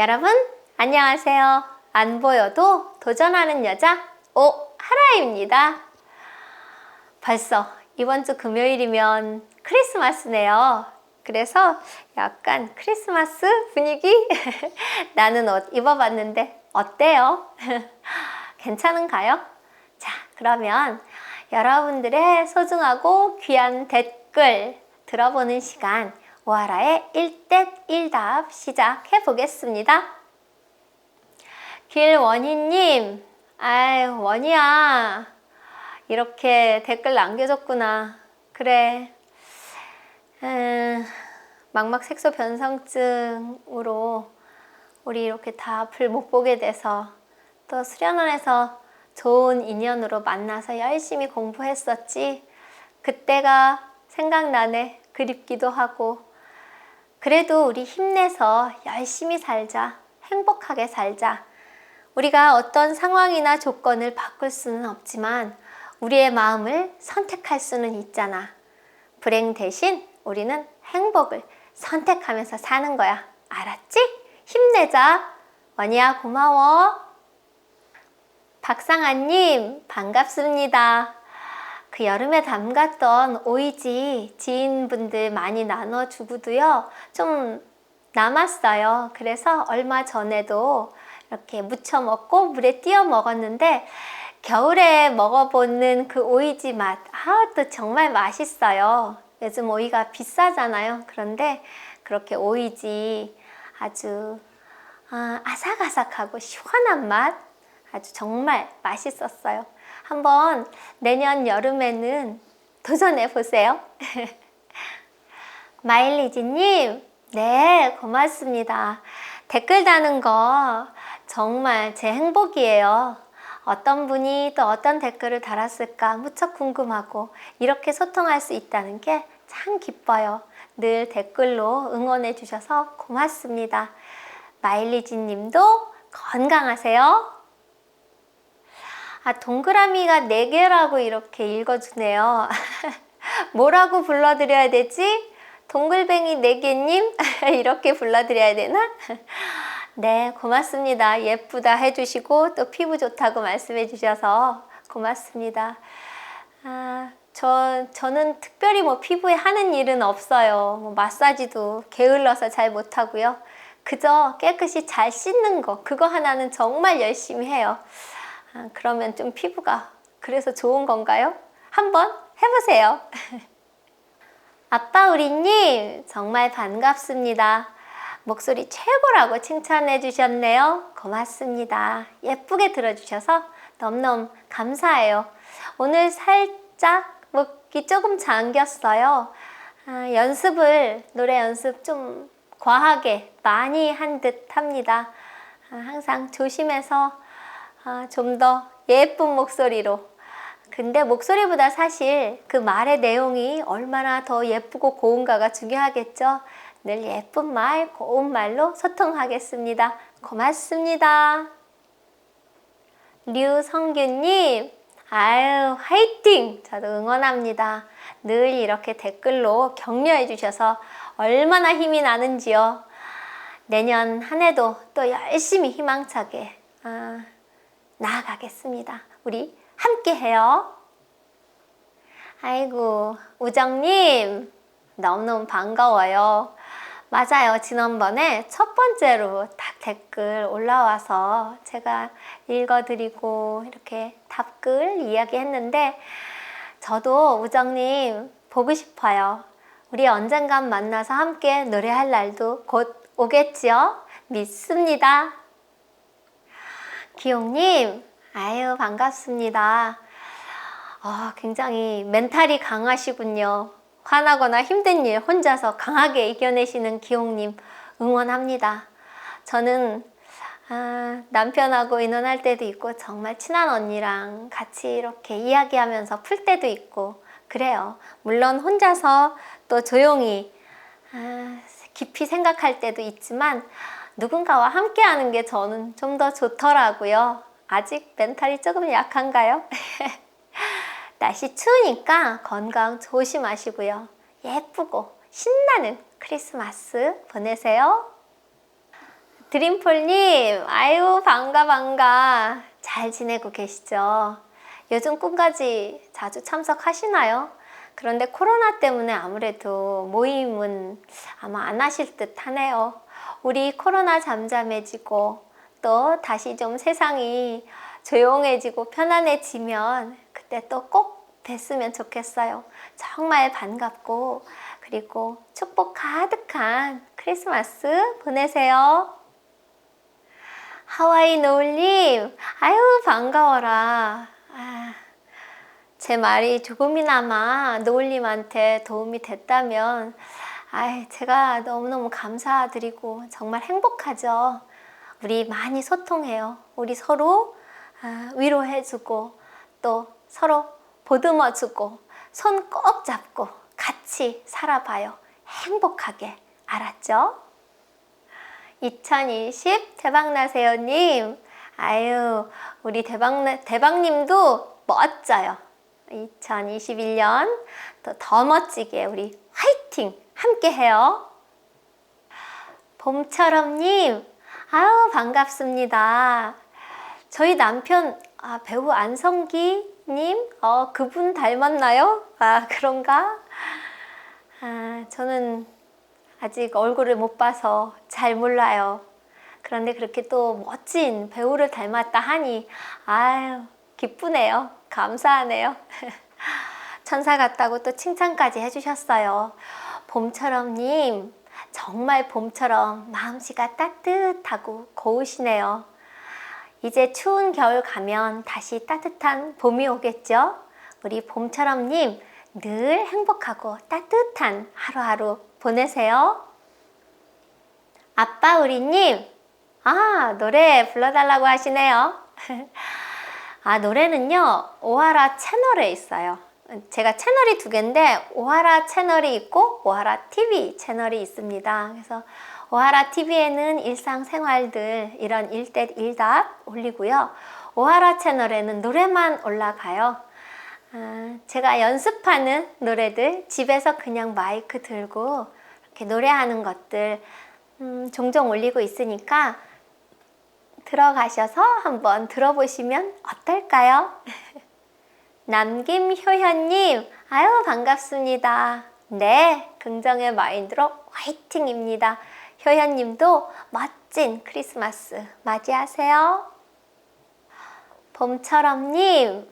여러분, 안녕하세요. 안 보여도 도전하는 여자, 오하라입니다. 벌써 이번 주 금요일이면 크리스마스네요. 그래서 약간 크리스마스 분위기 나는 옷 입어봤는데 어때요? 괜찮은가요? 자, 그러면 여러분들의 소중하고 귀한 댓글 들어보는 시간 오하라의 1대 1답 시작해 보겠습니다. 길원희님, 아유, 원희야. 이렇게 댓글 남겨줬구나. 그래. 음, 망막 색소 변성증으로 우리 이렇게 다 앞을 못 보게 돼서 또 수련원에서 좋은 인연으로 만나서 열심히 공부했었지. 그때가 생각나네. 그립기도 하고. 그래도 우리 힘내서 열심히 살자. 행복하게 살자. 우리가 어떤 상황이나 조건을 바꿀 수는 없지만 우리의 마음을 선택할 수는 있잖아. 불행 대신 우리는 행복을 선택하면서 사는 거야. 알았지? 힘내자. 원이야, 고마워. 박상아님, 반갑습니다. 그 여름에 담갔던 오이지 지인분들 많이 나눠주고도요, 좀 남았어요. 그래서 얼마 전에도 이렇게 무쳐 먹고 물에 띄어 먹었는데, 겨울에 먹어보는 그 오이지 맛, 아, 또 정말 맛있어요. 요즘 오이가 비싸잖아요. 그런데 그렇게 오이지 아주 아, 아삭아삭하고 시원한 맛 아주 정말 맛있었어요. 한번 내년 여름에는 도전해 보세요. 마일리지님, 네, 고맙습니다. 댓글 다는 거 정말 제 행복이에요. 어떤 분이 또 어떤 댓글을 달았을까 무척 궁금하고 이렇게 소통할 수 있다는 게 참 기뻐요. 늘 댓글로 응원해 주셔서 고맙습니다. 마일리지 님도 건강하세요. 아, 동그라미가 4개라고 이렇게 읽어주네요. 뭐라고 불러드려야 되지? 동글뱅이 4개님? 이렇게 불러드려야 되나? 네, 고맙습니다. 예쁘다 해주시고 또 피부 좋다고 말씀해 주셔서 고맙습니다. 아, 저, 저는 특별히 뭐 피부에 하는 일은 없어요. 뭐 마사지도 게을러서 잘 못하고요. 그저 깨끗이 잘 씻는 거, 그거 하나는 정말 열심히 해요. 아, 그러면 좀 피부가 그래서 좋은 건가요? 한번 해보세요. 아빠 우리님, 정말 반갑습니다. 목소리 최고라고 칭찬해 주셨네요. 고맙습니다. 예쁘게 들어주셔서 너무너무 감사해요. 오늘 살짝 목이 조금 잠겼어요. 아, 연습을, 노래 연습 좀 과하게 많이 한 듯 합니다. 아, 항상 조심해서 아, 좀 더 예쁜 목소리로. 근데 목소리보다 사실 그 말의 내용이 얼마나 더 예쁘고 고운가가 중요하겠죠. 늘 예쁜 말, 고운 말로 소통하겠습니다. 고맙습니다. 류성규님, 아유, 화이팅! 저도 응원합니다. 늘 이렇게 댓글로 격려해 주셔서 얼마나 힘이 나는지요. 내년 한 해도 또 열심히 희망차게 아, 나아가겠습니다. 우리 함께 해요. 아이고, 우정님, 너무너무 반가워요. 맞아요. 지난번에 첫 번째로 딱 댓글 올라와서 제가 읽어드리고 이렇게 답글 이야기했는데 저도 우정님 보고 싶어요. 우리 언젠간 만나서 함께 노래할 날도 곧 오겠지요? 믿습니다. 기용님, 아유, 반갑습니다. 아, 굉장히 멘탈이 강하시군요. 화나거나 힘든 일 혼자서 강하게 이겨내시는 기용님 응원합니다. 저는 아, 남편하고 의논할 때도 있고 정말 친한 언니랑 같이 이렇게 이야기하면서 풀 때도 있고 그래요. 물론 혼자서 또 조용히 아, 깊이 생각할 때도 있지만 누군가와 함께 하는 게 저는 좀 더 좋더라고요. 아직 멘탈이 조금 약한가요? 날씨 추우니까 건강 조심하시고요. 예쁘고 신나는 크리스마스 보내세요. 드림폴님, 아유, 반가, 반가. 잘 지내고 계시죠? 요즘 꿈까지 자주 참석하시나요? 그런데 코로나 때문에 아무래도 모임은 아마 안 하실 듯 하네요. 우리 코로나 잠잠해지고 또 다시 좀 세상이 조용해지고 편안해지면 그때 또 꼭 뵀으면 좋겠어요. 정말 반갑고 그리고 축복 가득한 크리스마스 보내세요. 하와이 노을님, 아유, 반가워라. 아, 제 말이 조금이나마 노을님한테 도움이 됐다면, 아, 제가 너무너무 감사드리고 정말 행복하죠. 우리 많이 소통해요. 우리 서로 아, 위로해주고 또 서로 보듬어주고 손 꼭 잡고 같이 살아봐요. 행복하게. 알았죠? 2020 대박나세요님. 아유, 우리 대박, 대박님도 멋져요. 2021년 더, 더 멋지게 우리 화이팅! 함께 해요. 봄처럼님, 아유, 반갑습니다. 저희 남편, 아, 배우 안성기님, 어, 그분 닮았나요? 아, 그런가? 아, 저는 아직 얼굴을 못 봐서 잘 몰라요. 그런데 그렇게 또 멋진 배우를 닮았다 하니, 아유, 기쁘네요. 감사하네요. 천사 같다고 또 칭찬까지 해주셨어요. 봄처럼님, 정말 봄처럼 마음씨가 따뜻하고 고우시네요. 이제 추운 겨울 가면 다시 따뜻한 봄이 오겠죠? 우리 봄처럼님, 늘 행복하고 따뜻한 하루하루 보내세요. 아빠 우리님, 아, 노래 불러달라고 하시네요. 아, 노래는요, 오하라 채널에 있어요. 제가 채널이 두 개인데, 오하라 채널이 있고, 오하라 TV 채널이 있습니다. 그래서 오하라 TV에는 일상생활들, 이런 일대 일답 올리고요. 오하라 채널에는 노래만 올라가요. 아, 제가 연습하는 노래들, 집에서 그냥 마이크 들고 이렇게 노래하는 것들 음, 종종 올리고 있으니까 들어가셔서 한번 들어보시면 어떨까요? 남김효현님, 아유, 반갑습니다. 네, 긍정의 마인드로 화이팅입니다. 효현님도 멋진 크리스마스 맞이하세요. 봄처럼님,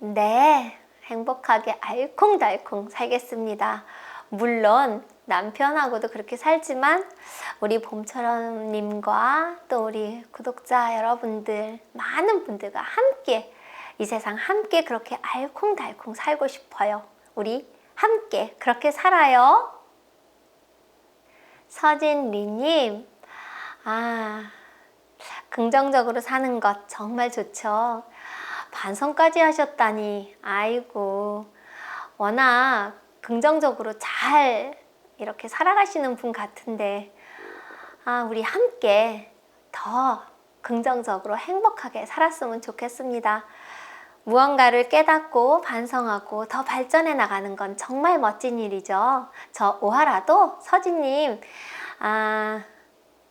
네, 행복하게 알콩달콩 살겠습니다. 물론 남편하고도 그렇게 살지만 우리 봄처럼님과 또 우리 구독자 여러분들 많은 분들과 함께 이 세상 함께 그렇게 알콩달콩 살고 싶어요. 우리 함께 그렇게 살아요. 서진리님, 아, 긍정적으로 사는 것 정말 좋죠. 반성까지 하셨다니, 아이고, 워낙 긍정적으로 잘 이렇게 살아가시는 분 같은데, 아, 우리 함께 더 긍정적으로 행복하게 살았으면 좋겠습니다. 무언가를 깨닫고 반성하고 더 발전해 나가는 건 정말 멋진 일이죠. 저 오하라도 서진님, 아,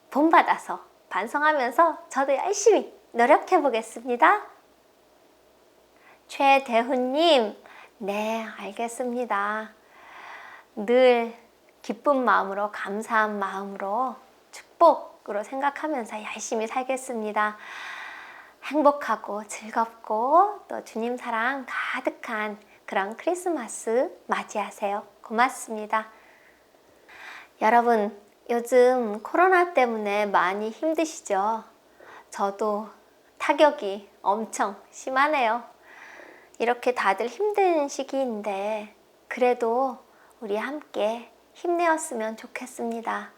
본받아서 반성하면서 저도 열심히 노력해 보겠습니다. 최대훈님, 네, 알겠습니다. 늘 기쁜 마음으로, 감사한 마음으로, 축복으로 생각하면서 열심히 살겠습니다. 행복하고 즐겁고 또 주님 사랑 가득한 그런 크리스마스 맞이하세요. 고맙습니다. 여러분, 요즘 코로나 때문에 많이 힘드시죠? 저도 타격이 엄청 심하네요. 이렇게 다들 힘든 시기인데, 그래도 우리 함께 힘내었으면 좋겠습니다.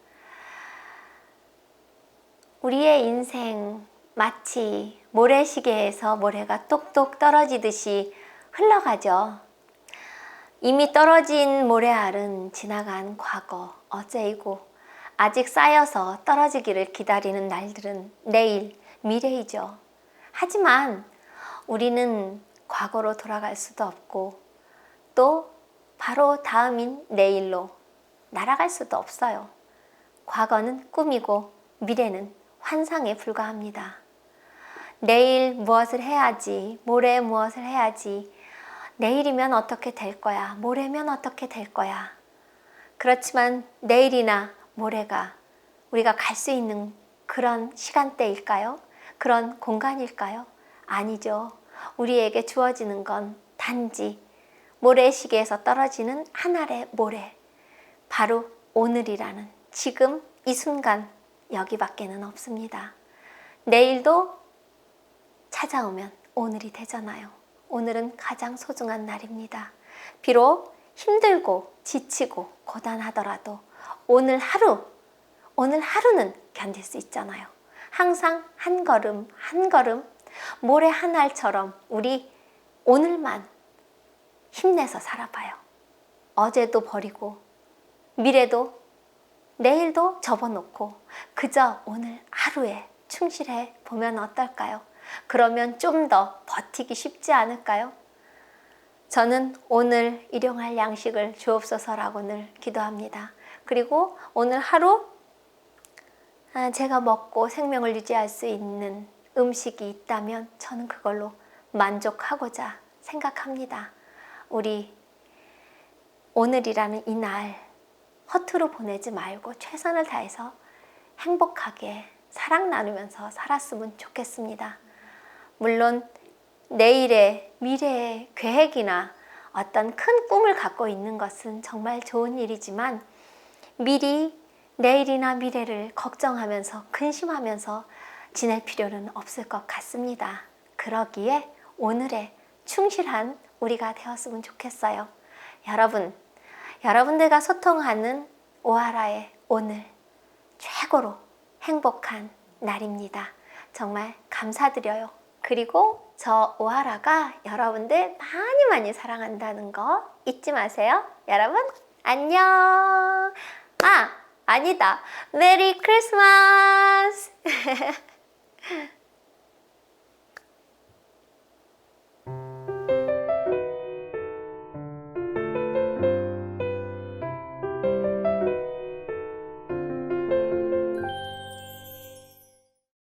우리의 인생 마치 모래시계에서 모래가 똑똑 떨어지듯이 흘러가죠. 이미 떨어진 모래알은 지나간 과거, 어제이고, 아직 쌓여서 떨어지기를 기다리는 날들은 내일, 미래이죠. 하지만 우리는 과거로 돌아갈 수도 없고, 또 바로 다음인 내일로 날아갈 수도 없어요. 과거는 꿈이고, 미래는 환상에 불과합니다. 내일 무엇을 해야지, 모레 무엇을 해야지, 내일이면 어떻게 될 거야, 모레면 어떻게 될 거야. 그렇지만 내일이나 모레가 우리가 갈 수 있는 그런 시간대일까요? 그런 공간일까요? 아니죠. 우리에게 주어지는 건 단지 모래시계에서 떨어지는 한 알의 모래. 바로 오늘이라는 지금 이 순간 여기밖에는 없습니다. 내일도 찾아오면 오늘이 되잖아요. 오늘은 가장 소중한 날입니다. 비록 힘들고 지치고 고단하더라도 오늘 하루, 오늘 하루는 견딜 수 있잖아요. 항상 한 걸음, 한 걸음, 모래 한 알처럼 우리 오늘만 힘내서 살아봐요. 어제도 버리고, 미래도, 내일도 접어놓고, 그저 오늘 하루에 충실해 보면 어떨까요? 그러면 좀 더 버티기 쉽지 않을까요? 저는 오늘 일용할 양식을 주옵소서라고 늘 기도합니다. 그리고 오늘 하루 아, 제가 먹고 생명을 유지할 수 있는 음식이 있다면 저는 그걸로 만족하고자 생각합니다. 우리 오늘이라는 이 날 허투루 보내지 말고 최선을 다해서 행복하게 사랑 나누면서 살았으면 좋겠습니다. 물론 내일의 미래의 계획이나 어떤 큰 꿈을 갖고 있는 것은 정말 좋은 일이지만 미리 내일이나 미래를 걱정하면서 근심하면서 지낼 필요는 없을 것 같습니다. 그러기에 오늘에 충실한 우리가 되었으면 좋겠어요. 여러분, 여러분들과 소통하는 오하라의 오늘 최고로 행복한 날입니다. 정말 감사드려요. 그리고 저 오하라가 여러분들 많이 많이 사랑한다는 거 잊지 마세요. 여러분, 안녕! 아, 아니다. 메리 크리스마스!